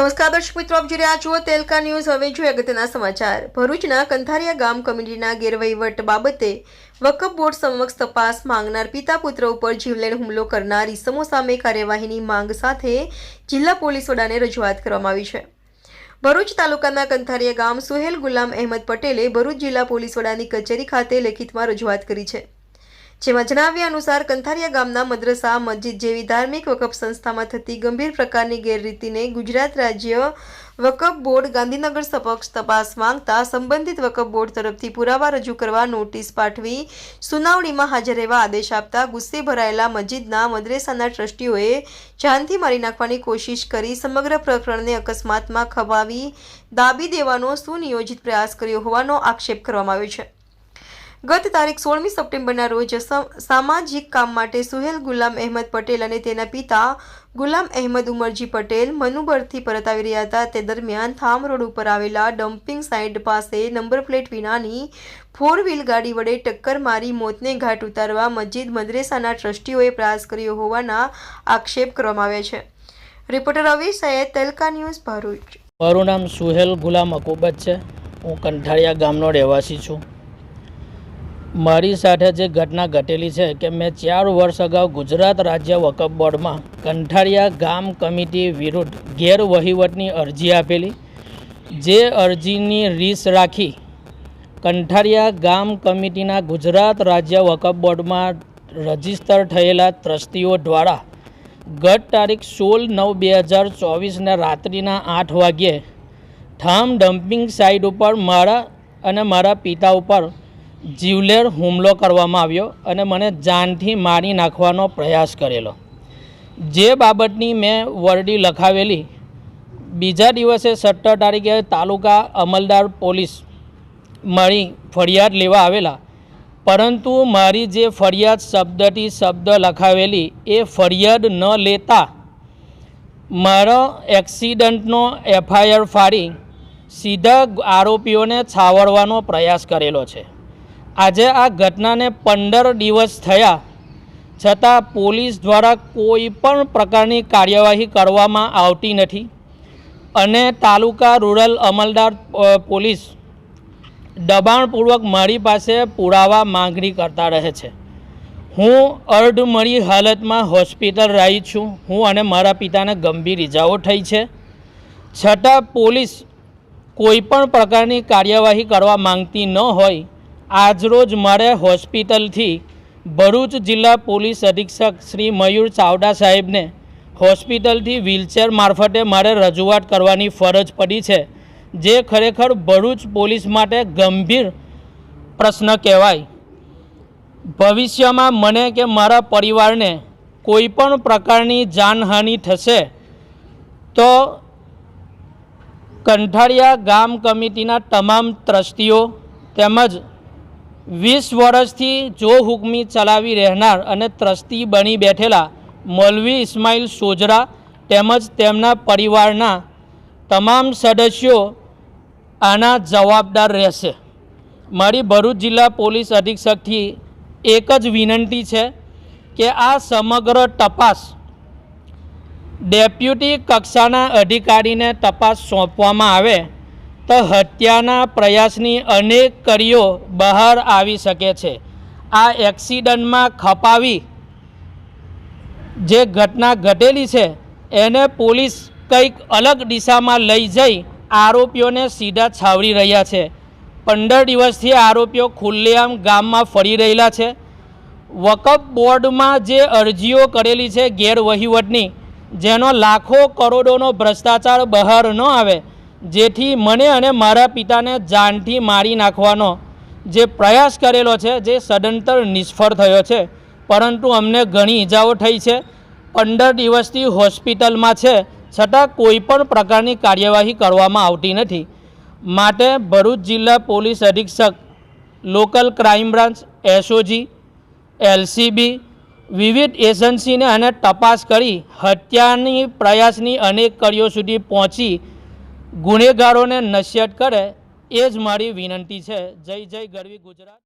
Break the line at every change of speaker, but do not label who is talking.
નમસ્કાર દર્શક મિત્રો, આપ જોઈ રહ્યા છો તેલકા ન્યૂઝ. હવે જોઈએ અગત્યના સમાચાર. ભરૂચના કંથારિયા ગામ કમિટીના ગેરવહીવટ બાબતે વકફ બોર્ડ સમક્ષ તપાસ માંગનાર પિતા પુત્ર ઉપર જીવલેણ હુમલો કરનાર ઇસમો સામે કાર્યવાહીની માંગ સાથે જિલ્લા પોલીસ વડાને રજૂઆત કરવામાં આવી છે. ભરૂચ તાલુકાના કંથારિયા ગામ સુહેલ ગુલામ અહેમદ પટેલે ભરૂચ જિલ્લા પોલીસ વડાની કચેરી ખાતે લેખિતમાં રજૂઆત કરી છે. જેમાં જણાવ્યા અનુસાર કંથારિયા ગામના મદ્રસા, મસ્જિદ જેવી ધાર્મિક વકફ સંસ્થામાં થતી ગંભીર પ્રકારની ગેરરીતિને ગુજરાત રાજ્ય વકફ બોર્ડ ગાંધીનગર સપક્ષ તપાસ માંગતા સંબંધિત વકફ બોર્ડ તરફથી પુરાવા રજૂ કરવા નોટિસ પાઠવી સુનાવણીમાં હાજર રહેવા આદેશ આપતા ગુસ્સે ભરાયેલા મસ્જિદના મદ્રેસાના ટ્રસ્ટીઓએ જાનથી મારી નાખવાની કોશિશ કરી સમગ્ર પ્રકરણને અકસ્માતમાં ખવાવી દાબી દેવાનો સુનિયોજિત પ્રયાસ કર્યો હોવાનો આક્ષેપ કરવામાં આવ્યો છે. ગત તારીખ સોળમી સપ્ટેમ્બરના રોજ સામાજિક કામ માટે સુહેલ ગુલામ અહેમદ પટેલ અને તેના પિતા ગુલામ અહેમદ ઉમરજી પટેલ મનુબરથી પરત આવી રહ્યા હતા. તે દરમિયાન થામ રોડ ઉપર આવેલા ડમ્પિંગ સાઇટ પાસે નંબર પ્લેટ વિનાની ફોર વ્હીલ ગાડી વડે ટક્કર મારી મોતને ઘાટ ઉતારવા મસ્જિદ મદ્રેસાના ટ્રસ્ટીઓએ પ્રયાસ કર્યો હોવાના આક્ષેપ કરવામાં આવ્યા છે. રિપોર્ટર રવિ સૈયદ, તલકા ન્યૂઝ, ભરૂચ.
મારું નામ સુહેલ ગુલામ અકુબત છે. હું કંઠાળિયા ગામનો રહેવાસી છું. મારી સાથે જે ઘટના ઘટેલી છે કે મેં ચાર વર્ષ અગાઉ ગુજરાત રાજ્ય વકફ બોર્ડમાં કંઠાળિયા ગામ કમિટી વિરુદ્ધ ગેરવહીવટની અરજી આપેલી. જે અરજીની રીસ રાખી કંઠાળિયા ગામ કમિટીના ગુજરાત રાજ્ય વકફ બોર્ડમાં રજિસ્ટર થયેલા ટ્રસ્ટીઓ દ્વારા ગત તારીખ સોળ નવ બે હજાર ચોવીસના રાત્રિના આઠ વાગ્યે ઠામ ડમ્પિંગ સાઇટ ઉપર મારા અને મારા પિતા ઉપર જીવલેર હુમલો કરવામાં આવ્યો અને મને જાનથી મારી નાખવાનો પ્રયાસ કરેલો. જે બાબતની મેં વરડી લખાવેલી. બીજા દિવસે સત્તર તારીખે તાલુકા અમલદાર પોલીસ મળી ફરિયાદ લેવા આવેલા. પરંતુ મારી જે ફરિયાદ શબ્દથી શબ્દ લખાવેલી એ ફરિયાદ ન લેતા મારો એક્સિડન્ટનો એફઆઈઆર ફાડી સીધા આરોપીઓને છાવરવાનો પ્રયાસ કરેલો છે. આજે આ ઘટનાને પંદર દિવસ થયા. છતાં પોલીસ દ્વારા કોઈ પણ પ્રકારની કાર્યવાહી કરવામાં આવતી નથી. અને તાલુકા રૂરલ અમલદાર પોલીસ દબાણપૂર્વક મારી પાસે પુરાવા માંગણી કરતા રહે છે. હું અર્ધમરી હાલતમાં હોસ્પિટલ રહી છું. હું અને મારા પિતાને ગંભીર ઇજાઓ થઈ છે. છતાં પોલીસ કોઈ પણ પ્રકારની કાર્યવાહી કરવા માંગતી ન હોય આજરોજ મારે હોસ્પિટલથી ભરૂચ જિલ્લા પોલીસ અધિક્ષક શ્રી મયુર ચાવડા સાહેબને હોસ્પિટલથી વ્હીલચેર મારફતે મારે રજૂઆત કરવાની ફરજ પડી છે, જે ખરેખર ભરૂચ પોલીસ માટે ગંભીર પ્રશ્ન કહેવાય. ભવિષ્યમાં મને કે મારા પરિવારને કોઈપણ પ્રકારની જાનહાનિ થશે, તો કંઠાળિયા ગામ કમિટીના તમામ ટ્રસ્ટીઓ તેમજ વીસ વર્ષથી જો હુકમી ચલાવી રહેનાર અને ત્રસ્તી બની બેઠેલા મૌલવી ઇસ્માઇલ સોજરા તેમજ તેમના પરિવારના તમામ સદસ્યો આના જવાબદાર રહેશે. મારી ભરૂચ જિલ્લા પોલીસ અધિક્ષકથી એક જ વિનંતી છે કે આ સમગ્ર તપાસ ડેપ્યુટી કક્ષાના અધિકારીને તપાસ સોંપવામાં આવે તો હત્યાના પ્રયાસની અનેક કરીઓ બહાર આવી શકે છે. આ એક્સિડન્ટમાં ખપાવી જે ઘટના ઘટેલી છે, એને પોલીસ કંઈક અલગ દિશામાં લઈ જઈ આરોપીઓને સીધા છાવરી રહ્યા છે. પંદર દિવસથી આરોપીઓ ખુલ્લેઆમ ગામમાં ફરી રહેલા છે. વકફ બોર્ડમાં જે અરજીઓ કરેલી છે ગેરવહીવટની, જેનો લાખો કરોડોનો ભ્રષ્ટાચાર બહાર ન આવે જેથી મને અને મારા પિતાને જાનથી મારી નાખવાનો જે પ્રયાસ કરેલો છે, જે સદંતર નિષ્ફળ થયો છે. પરંતુ અમને ઘણી ઈજાઓ થઈ છે. પંદર દિવસથી હોસ્પિટલમાં છે, છતાં કોઈ પણ પ્રકારની કાર્યવાહી કરવામાં આવતી નથી. માટે ભરૂચ જિલ્લા પોલીસ અધિક્ષક, local crime branch, SOG, LCB, વિવિધ એજન્સીને અને તપાસ કરી હત્યાની પ્રયાસની અનેક કડીઓ સુધી પહોંચી ગુનેગારોને નશ્યત કરે એ જ મારી વિનંતી છે. જય જય ગરવી ગુજરાત.